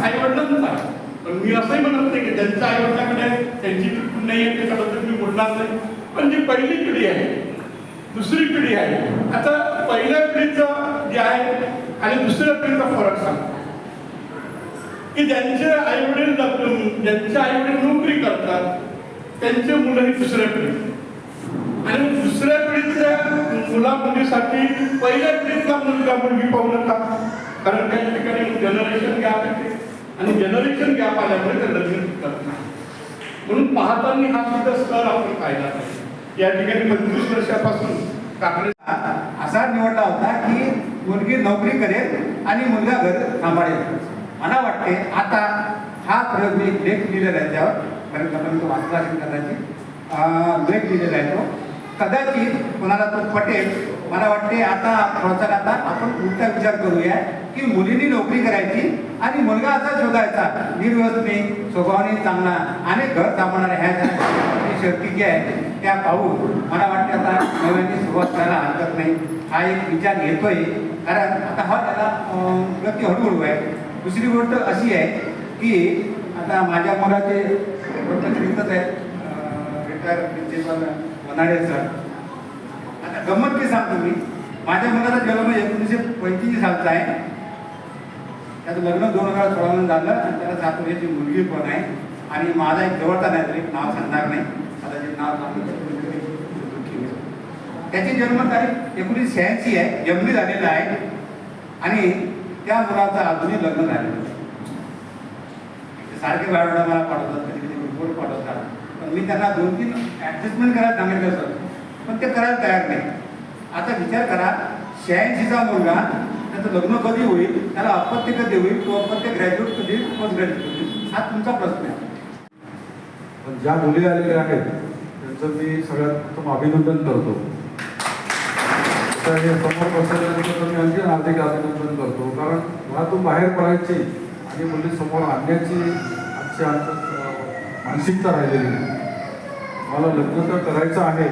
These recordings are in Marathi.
आई वडिलांचा पण मी असंही म्हणत नाही की त्यांच्या आई वडिलांकडे त्यांची चुकून नाही आहे त्याच्याबद्दल मी बोलणार नाही पण जी पहिली पिढी आहे दुसरी पिढी आहे आता पहिल्या पिढीचं जे आहे आणि दुसऱ्या पिढीचा फरक सांग की ज्यांचे आई वडील ज्यांचे आई वडील नोकरी करतात त्यांचे मुलं ही दुसऱ्या पिढी आणि दुसऱ्या पिढीतल्या मुला मुलीसाठी पहिल्या पिढीतला मुलगा मुलगी पाहू नका. कारण त्या ठिकाणी जनरेशन गॅप येते. आणि जनरेशन गॅप आल्यामुळे ते लग्न करत नाही म्हणून पाहताना हा सुद्धा स्तर आपण पाहिला पाहिजे. या ठिकाणी पंचवीस वर्षापासून काकडे असा निवडला होता की मुलगी नोकरी करेल आणि मुलगा घर सांभाळेल. मला वाटते आता हा प्रयोग मी लेख लिहिलेला आहे त्यावर. कारण वाचला असेल कदाचित. लेख लिहिलेला आहे तो. कदाचित कोणाला तो पटेल. मला वाटते आता थोडासा आता आपण पुढचा विचार करूया की मुलींनी नोकरी करायची आणि मुलगा असा शोधायचा निर्व्यसनी स्वभावाने चांगला आणि घर सांभाळणाऱ्या ह्या ज्या शर्ती जी आहे त्या पाहून मला वाटते आता नव्याने सुरुवात करायला हरकत नाही. हा एक विचार येतोय. कारण आता हा त्याला गती हळूहळू आहे. दुसरी गोष्ट अशी आहे की आता माझ्या मुलाचे आहेत रिटायर प्रिन्सिपल वनाडे सर. गंमत की सांगतो मी? माझ्या मुलाचा जन्म एकोणीसशे पंचवीस सालचा आहे. त्याचं लग्न दोन हजार सोळाला झालं आणि त्याला सात वर्षाची मुलगी पण आहे. आणि माझा एक जवळचा नाही तरी नाव सांगणार नाही. कदाचित नाव सांगतो त्याची जन्मतारीख एकोणीसशे शहाऐंशी आहे. जन्मी झालेला आहे. आणि त्या मुलाचं अजूनही लग्न झालेलं सारखे बायोडा मला पाठवतात कधी कधी रिपोर्ट पाठवतात. पण मी त्यांना दोन तीन ॲडजस्टमेंट करायला सांगितलं सर. पण ते करायला तयार नाही. आता विचार करा शहाऐंशीचा मुलगा त्याचं लग्न कधी होईल त्याला अपत्य कधी होईल तो अपत्य ग्रॅज्युएट कधी पोस्ट ग्रॅज्युएट कधी हा तुमचा प्रश्न आहे. पण ज्या मुली आलेल्या आहेत त्यांचं मी सगळ्यात प्रथम अभिनंदन करतो. तर हे समोर बसल्यानंतर मी आणखी हार्दिक अभिनंदन करतो कारण घरातून बाहेर पडायची आणि मुली समोर आणण्याची आजची आमचं मानसिकता राहिलेली मला लग्न तर करायचं आहे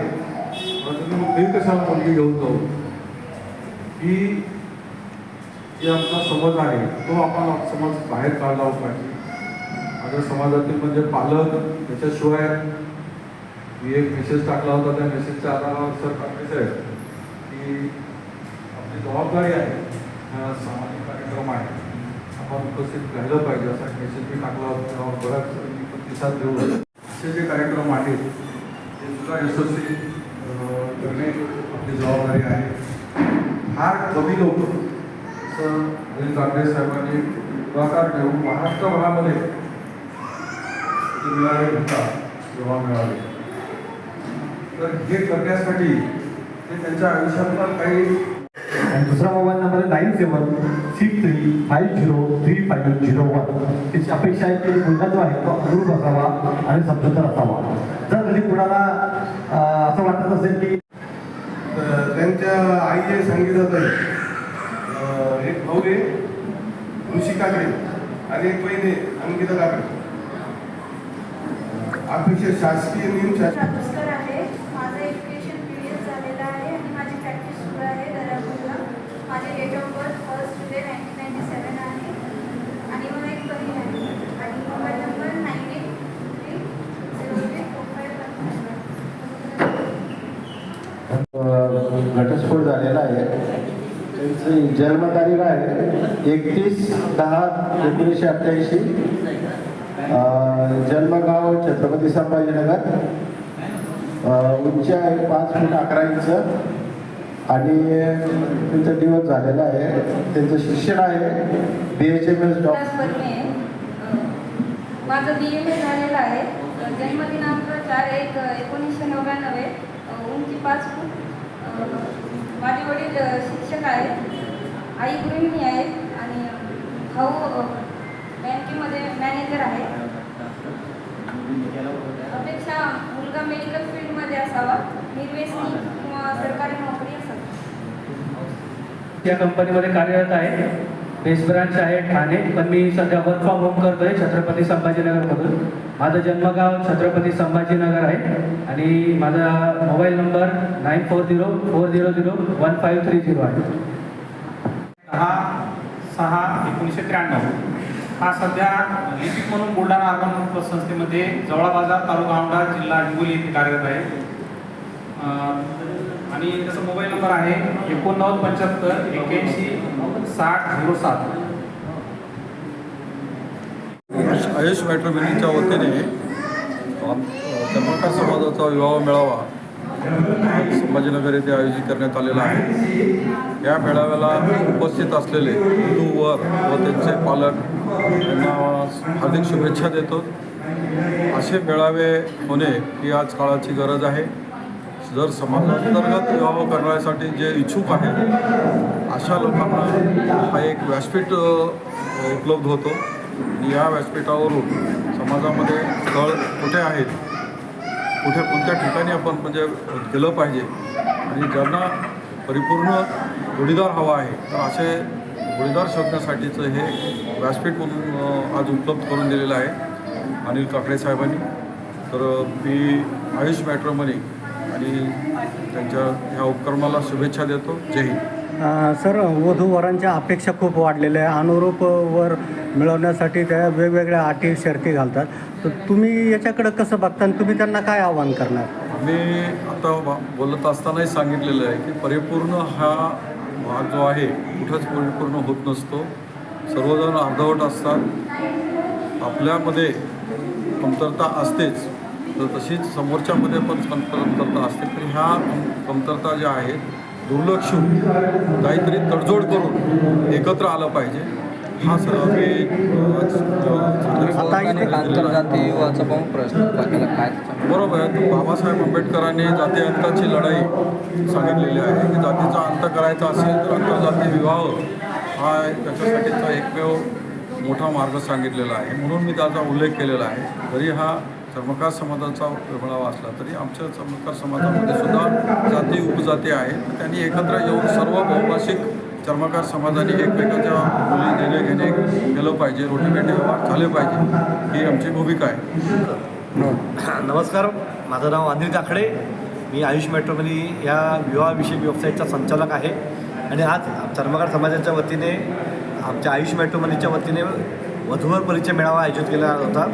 पण तुम्ही मग मुलगी घेऊन जाऊ? की जे आपला समज आहे तो आपण समज बाहेर काढला पाहिजे. माझ्या समाजातील म्हणजे पालक त्याच्याशिवाय मी एक मेसेज टाकला होता त्या मेसेजच्या आधारावर सर टाकायचं आहे की आपली जबाबदारी आहे हा सामाजिक कार्यक्रम आहे. आपण उपस्थित राहिलं पाहिजे असा मेसेज मी टाकला होता त्यावर बराच प्रतिसाद देऊ असे जे कार्यक्रम आहेत ते सुद्धा यशस्वी करणे आपली जबाबदारी आहे. फार कमी लोक असं अनिल साहेबांनी पुढाकार घेऊन महाराष्ट्रभरामध्ये ते मिळाले होता जेव्हा मिळाले. तर हे करण्यासाठी ते त्यांच्या आयुष्यातला काही आणि दुसरा मोबाईल नंबर आहे nine seven six three five zero three five zero one. त्याची अपेक्षा आहे की मुलगा जो आहे तो अनुरूप असावा आणि समजूतदार असावा. जर कधी कुणाला असं वाटत असेल की त्यांच्या आईने सांगितलं तर एक भाऊ आहे ऋषी काकडे आणि एक बहीण आहे अंकिता काकडे. अपेक्षा शासकीय नियम शासकीय नमस्कार आहे माझं एज्युकेशन पी डी एस झालेलं आहे आणि माझी प्रॅक्टिस सुरू आहे दर्यापूरला माझे date of birth first July nineteen ninety seven आहे आणि मला एक बहीण आहे आणि mobile number nine eight three zero three four five घटस्फोट झालेला आहे त्यांची जन्मतारीख आहे. एकतीस दहा एकोणीसशे अठ्ठ्याऐंशी. जन्मगाव छत्रपती संभाजीनगर उंची आहे पाच फूट अकरा इंच. आणि त्यांचा दिवस झालेला आहे. त्यांचं शिक्षण आहे. B H M S doctor माझं बी एम ए झालेलं आहे. जन्मदिनांक चार एक एकोणीसशे नव्याण्णव उंची पाच फूट. माझे वडील शिक्षक आहेत. आई गृहिणी आहेत आणि भाऊ बँकेमध्ये मॅनेजर आहे. अपेक्षा मुलगा मेडिकल फील्डमध्ये असावा. निर्व्यसनी किंवा सरकारी नोकरी असावी. या कंपनीमध्ये कार्यरत आहे. बेस ब्रांच आहे ठाणे. पण मी सध्या वर्क फ्रॉम होम करतोय छत्रपती संभाजीनगरमधून. माझं जन्मगाव छत्रपती संभाजीनगर आहे. आणि माझा mobile number nine four zero four zero zero one five three zero आहे. दहा सहा एकोणीसशे त्र्याण्णव. हा सध्या लिपिक म्हणून बुलढाणा अर्बन संस्थेमध्ये जवळा बाजार तालुका औंढा जिल्हा हिंगोली येथे कार्यरत आहे. आणि त्याचा मोबाईल नंबर आहे एकोणनव्वद पंच्याहत्तर एक्याऐंशी साठ झिरो सात. आयुष मॅट्रोमिनीच्या वतीने आम- समाजाचा विवाह मेळावा संभाजीनगर येथे आयोजित करण्यात आलेला आहे. या मेळाव्याला उपस्थित असलेले हिंदू वर व त्यांचे पालक यांना हार्दिक शुभेच्छा देतो. असे मेळावे होणे ही आज काळाची गरज आहे. जर समाजांतर्गत विवाह करण्यासाठी जे इच्छुक आहेत अशा लोकांना हा एक व्यासपीठ उपलब्ध होतो. या व्यासपीठावरून समाजामध्ये स्थळ कुठे आहेत कुठे कोणत्या ठिकाणी आपण म्हणजे गेलं पाहिजे आणि ज्यांना परिपूर्ण जोडीदार हवा आहे तर असे जोडीदार शोधण्यासाठीचं हे व्यासपीठ म्हणून आज उपलब्ध करून दिलेलं आहे अनिल काकडे साहेबांनी. तर मी आयुष मॅट्रोमनी आणि त्यांच्या ह्या उपक्रमाला शुभेच्छा देतो. जय हिंद. सर वधू वरांच्या अपेक्षा खूप वाढलेल्या आहे अनुरूप वर मिळवण्यासाठी त्या वेगवेगळ्या अटी शर्ती घालतात. तर तुम्ही याच्याकडं कसं बघता आणि तुम्ही त्यांना काय आव्हान करणार? आम्ही आता बा- बोलत असतानाही सांगितलेलं आहे की परिपूर्ण हा भाग जो आहे कुठंच परिपूर्ण होत नसतो. सर्वजण अर्धवट असतात. आपल्यामध्ये कमतरता असतेच. तर तशीच समोरच्यामध्ये पण कमतरता असते. तर ह्या कमतरता ज्या आहेत दुर्लक्षून काहीतरी तडजोड करून एकत्र आलं पाहिजे. हा सर्व युवाचा पण प्रश्न काय? बरोबर आहे. तर बाबासाहेब आंबेडकरांनी जाती अंताची लढाई सांगितलेली आहे. की जातीचा अंत करायचा असेल तर आंतरजातीय विवाह हा त्याच्यासाठीचा एकमेव मोठा मार्ग सांगितलेला आहे. म्हणून मी त्याचा उल्लेख केलेला आहे. जरी हा चर्मकार समाजाचा मेळावा असला तरी आमच्या चर्मकार समाजामध्ये सुद्धा जाती उपजाती आहेत. त्यांनी एकत्र येऊन सर्व बहुभाषिक चर्मकार समाजाने एकमेकाच्या मुली देणे घेणे केलं पाहिजे. रोटीबेटी व्यवहार झाले पाहिजे. ही आमची भूमिका आहे. नमस्कार. माझं नाव अनिल काकडे. मी आयुष मॅट्रोमनी या विवाहविषयक वेबसाईटचा संचालक आहे. आणि आज चर्मकार समाजाच्या वतीने आमच्या आयुष मॅट्रोमनीच्या वतीने वधूवर परिचय मेळावा आयोजित केला होता.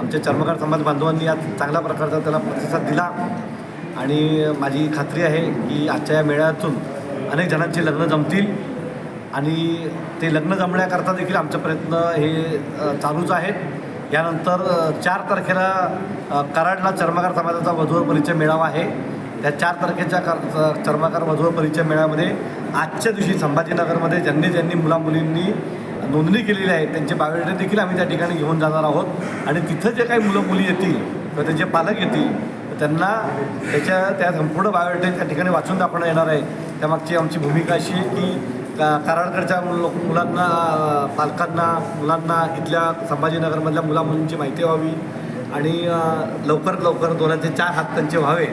आमच्या चर्मकार समाज बांधवांनी आज चांगल्या प्रकारचा त्याला प्रतिसाद दिला. आणि माझी खात्री आहे की आजच्या या मेळ्यातून अनेक जणांची लग्न जमतील. आणि ते लग्न जमण्याकरता देखील आमचे प्रयत्न हे चालूच आहेत. यानंतर चार तारखेला कराडला चर्मकार समाजाचा वधूवर परिचय मेळावा आहे. त्या चार तारखेच्या कर चर्माकार वधूर वधूवर परिचय मेळाव्यामध्ये आजच्या दिवशी संभाजीनगरमध्ये ज्यांनी ज्यांनी मुलामुलींनी नोंदणी केलेली आहे. त्यांचे बायोडेटा देखील आम्ही त्या ठिकाणी घेऊन जाणार आहोत. आणि तिथं जे काही मुलं मुली येतील किंवा त्यांचे पालक येतील त्यांना त्याच्या त्या संपूर्ण बायोडेटा त्या ठिकाणी वाचून दाखवण्यात येणार आहे. त्यामागची आमची भूमिका अशी आहे की का कराडकडच्या मुल मुलांना पालकांना मुलांना इथल्या संभाजीनगरमधल्या मुलामुलींची माहिती व्हावी आणि लवकरात लवकर दोनांचे चार हात त्यांचे व्हावे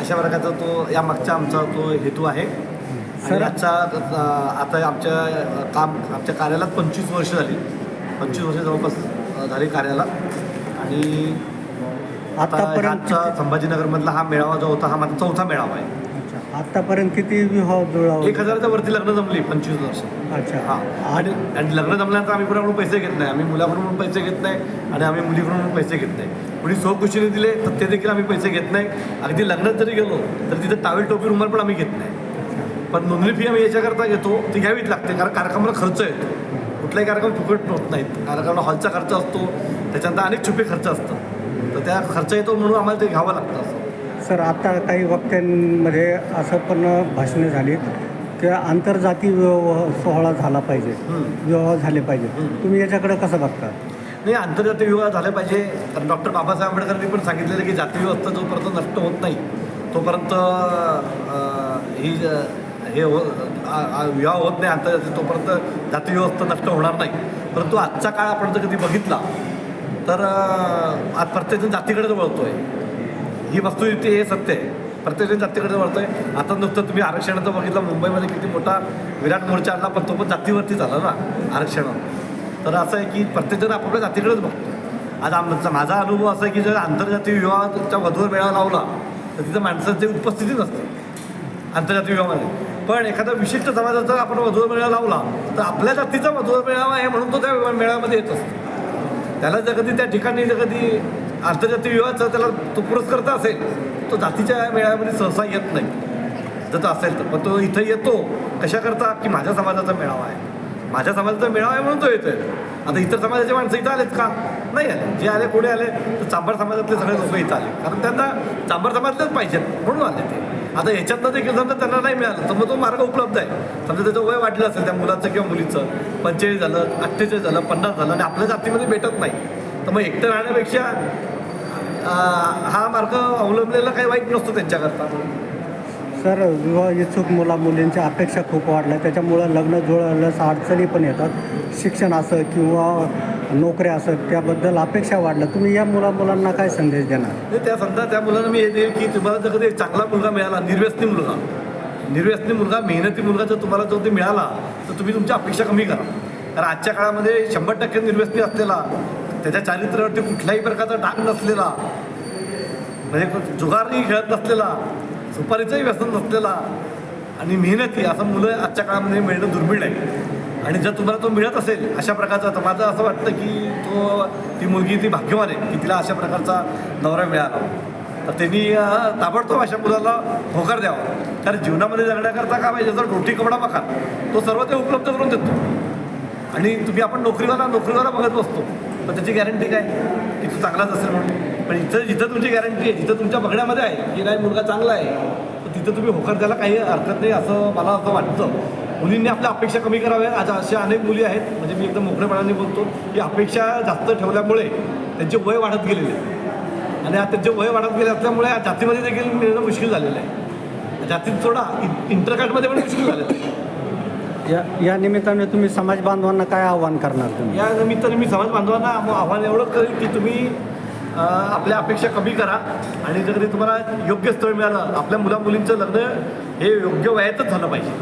अशा प्रकारचा तो यामागचा आमचा तो हेतू आहे. सर- आजचा आता आमच्या काम आमच्या कार्यालयात पंचवीस वर्ष झाली. पंचवीस वर्ष जवळपास झाली कार्यालयात आणि आता आजचा संभाजीनगरमधला हा मेळावा जो होता हा माझा चौथा मेळावा आहे. आतापर्यंत किती विवाह जुळावले? एक हजाराच्या वरती लग्न जमली पंचवीस वर्ष. अच्छा. हा. आणि आणि लग्न जमल्यानंतर आम्ही कुणाकडून पैसे घेत नाही. आम्ही मुलाकडून पण पैसे घेत नाही आणि आम्ही मुलीकडून पण पैसे घेत नाही. कुणी स्वखुशीने दिले तर ते देखील आम्ही पैसे घेत नाही. अगदी लग्नात जरी गेलो तर तिथे टावेल टोपी रुमाल पण आम्ही घेत नाही. पण नोंदणी फी आम्ही याच्याकरता घेतो. ती घ्यावीच लागते कारण कार्यक्रमाला खर्च येतो कुठलाही कार्यक्रम फुकट होत नाहीत. कार्यक्रमाला हॉलचा खर्च असतो त्याच्यानंतर अनेक छुपे खर्च असतात. तर त्या खर्च येतो म्हणून आम्हाला ते घ्यावं लागतं असं. सर आता काही वक्त्यांमध्ये असं पण भाषणे झाली की आंतरजाती विवाह सोहळा झाला पाहिजे. विवाह झाले पाहिजे. तुम्ही याच्याकडे कसं बघता? नाही आंतरजातीय विवाह झाले पाहिजे. कारण डॉक्टर बाबासाहेब आंबेडकरांनी पण सांगितलेलं की जाती व्यवस्था जोपर्यंत नष्ट होत नाही तोपर्यंत ही हे हो विवाह होत नाही आता तोपर्यंत जाती व्यवस्था नष्ट होणार नाही. परंतु आजचा काळ आपण जर कधी बघितला तर आज प्रत्येकजण जातीकडे आहे ही वस्तुस्थिती हे सत्य आहे. प्रत्येकजण जातीकडे आहे आता नुकतं तुम्ही आरक्षणाचं बघितलं मुंबईमध्ये किती मोठा विराट मोर्चा आणला पण तो पण जातीवरती झाला ना आरक्षण तर असं आहे की प्रत्येकजण आपापल्या जातीकडेच बघतो आज आमचा माझा अनुभव असा आहे की जर आंतरजातीय विवाहाच्या वधूवर मेळा लावला तर तिथं माणसांची उपस्थिती नसते आंतरजातीय विवाहामध्ये. पण एखादा विशिष्ट समाजाचा आपण वधू मेळा लावला तर आपल्या जातीचा वधू मेळावा आहे म्हणून तो त्या मेळाव्यामध्ये येत असतो. त्याला जर कधी त्या ठिकाणी जर कधी आंतरजातीय विवाहाचा त्याला तो पुरस्कर्ता असेल तो जातीच्या मेळाव्यामध्ये सहसा येत नाही. जर असेल तर. पण तो इथं येतो कशाकरता? की माझ्या समाजाचा मेळावा आहे. माझ्या समाजाचा मेळावा आहे म्हणून तो येतोय. आता इतर समाजाचे माणसं इथं आलेत का? नाही आले. जे आले कोणी आले तर चांभार समाजातले सगळे लोक इथं आले. कारण त्यांना चांभार समाजातलेच पाहिजेत म्हणून आले ते. आता याच्यातनं देखील समजा त्यांना नाही मिळालं तर मग तो मार्ग उपलब्ध आहे. समजा त्याचं वय वाढलं असेल त्या मुलाचं किंवा मुलीचं पंचेचाळीस झालं अठ्ठेचाळीस झालं पन्नास झालं आणि आपल्या जातीमध्ये भेटत नाही. तर मग एकटं राहण्यापेक्षा हा मार्ग अवलंबलेला काही वाईट नसतो त्यांच्याकरता. सर विवाह इच्छुक मुला मुलींच्या अपेक्षा खूप वाढल्या. त्याच्यामुळं लग्न जुळल्यास अडचणी पण येतात. शिक्षण असं किंवा नोकऱ्या असं त्याबद्दल अपेक्षा वाढल्या. तुम्ही या मुला मुलांना काय संदेश देणार? त्या समजा त्या मुलांना मी हे देईल की तुम्हाला जर कधी चांगला मुलगा मिळाला निर्व्यसनी मुलगा निर्व्यसनी मुलगा मेहनती मुलगा जर तुम्हाला जर ते मिळाला तर तुम्ही तुमच्या अपेक्षा कमी करा. कारण आजच्या काळामध्ये शंभर टक्के निर्व्यसनी असलेला त्याच्या चारित्र्यावरती कुठल्याही प्रकारचा डाग नसलेला म्हणजे जुगारही खेळत नसलेला सुपारीचंही व्यसन नसलेला आणि मेहनती असं मुलं आजच्या काळामध्ये म्हणजे मिळणं दुर्मिळ आहे. आणि जर तुम्हाला तो मिळत असेल अशा प्रकारचा तर माझं असं वाटतं की तो ती मुलगी ती भाग्यवान आहे की तिला अशा प्रकारचा नवरा मिळाला. तर त्यांनी ताबडतोब अशा मुलाला होकार द्यावा. कारण जीवनामध्ये जगण्याकरता काय पाहिजे? जर रोटी कपडा बघा तो सर्व ते उपलब्ध करून देतो. आणि तुम्ही आपण नोकरीवाला नोकरीवाला बघत बसतो. पण त्याची गॅरंटी काय? की तू चांगलाच असेल म्हणून. पण इथं जिथं तुमची गॅरंटी आहे. जिथं तुमच्या बघण्यामध्ये आहे की नाही मुलगा चांगला आहे. तर तिथं तुम्ही होकार द्यायला काही हरकत नाही असं मला असं वाटतं. मुलींनी आपल्या अपेक्षा कमी कराव्या आज अशा अनेक मुली आहेत. म्हणजे मी एकदम मोकळेपणाने बोलतो की अपेक्षा जास्त ठेवल्यामुळे त्यांचे वय वाढत गेलेले आहे. आणि आता त्यांचे वय वाढत गेले असल्यामुळे जातीमध्ये देखील मिळणं मुश्किल झालेलं आहे. जातीत सोडा इंटरकास्टमध्ये पण मुश्किल झालेलं आहे. या या निमित्ताने तुम्ही समाज बांधवांना काय आव्हान करणार तुम्ही? या निमित्ताने मी समाज बांधवांना आव- आव्हान एवढं करेल की तुम्ही आपल्या अपेक्षा कमी करा. आणि जर तुम्हाला योग्य स्थळ मिळालं आपल्या मुला मुलींचं लग्न हे योग्य वयातच झालं पाहिजे.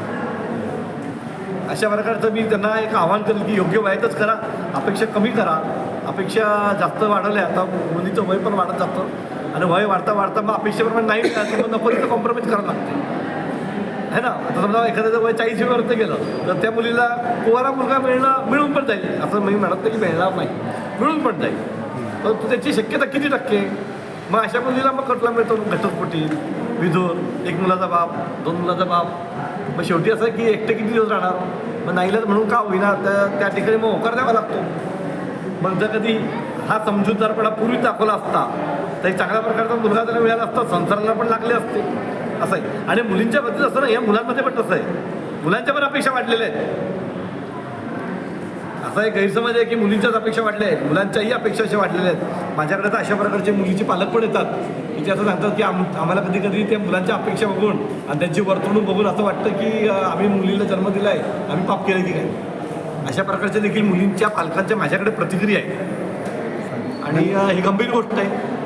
अशा प्रकारचं मी त्यांना एक आव्हान करेल की योग्य वयातच करा अपेक्षा कमी करा. अपेक्षा जास्त वाढवल्या आता मुलीचं वय पण वाढत जातं. आणि वय वाढता वाढता मग अपेक्षेप्रमाणे नाही मिळालं मग कॉम्प्रोमाइज करावं लागते. है ना? आता समजा एखाद्याचं वय चाळीशीवरती गेलं तर त्या मुलीला कुवारा मुलगा मिळणं मिळून पण जाईल. असं मी म्हणत नाही की मिळणार नाही मिळून पण जाईल. परंतु त्याची शक्यता किती टक्के मग अशा मुलीला मग कटला मिळतो? घटस्फोटी विधोर एक मुलाचा बाप दोन मुलाचा बाप. मग शेवटी असं आहे की एकटे किती दिवस राहणार? मग नाहीलाच म्हणून का होईना? त्या त्या ठिकाणी मग होकार द्यावा लागतो. मग जर कधी हा समजूतदारपणा पूर्वी दाखवला असता तर चांगल्या प्रकारचा मुलगा त्याला मिळाला असता संसाराला पण लागले असते. असं आहे. आणि मुलींच्या बाबतीत असं नाही या मुलांमध्ये पण तसं आहे. मुलांच्या पण अपेक्षा वाढलेल्या आहेत. असा एक गैरसमज आहे की मुलींच्याच अपेक्षा वाढल्या आहेत. मुलांच्याही अपेक्षा अशा वाढलेल्या आहेत. माझ्याकडे तर अशा प्रकारचे मुलीचे पालक पण येतात. की ते असं सांगतात की आम आम्हाला कधी कधी त्या मुलांच्या अपेक्षा बघून आणि त्यांची वर्तणूक बघून असं वाटतं की आम्ही मुलीला जन्म दिला आहे आम्ही पाप केलं की काय अशा प्रकारच्या देखील मुलींच्या पालकांच्या माझ्याकडे प्रतिक्रिया आहे. आणि ही गंभीर गोष्ट आहे.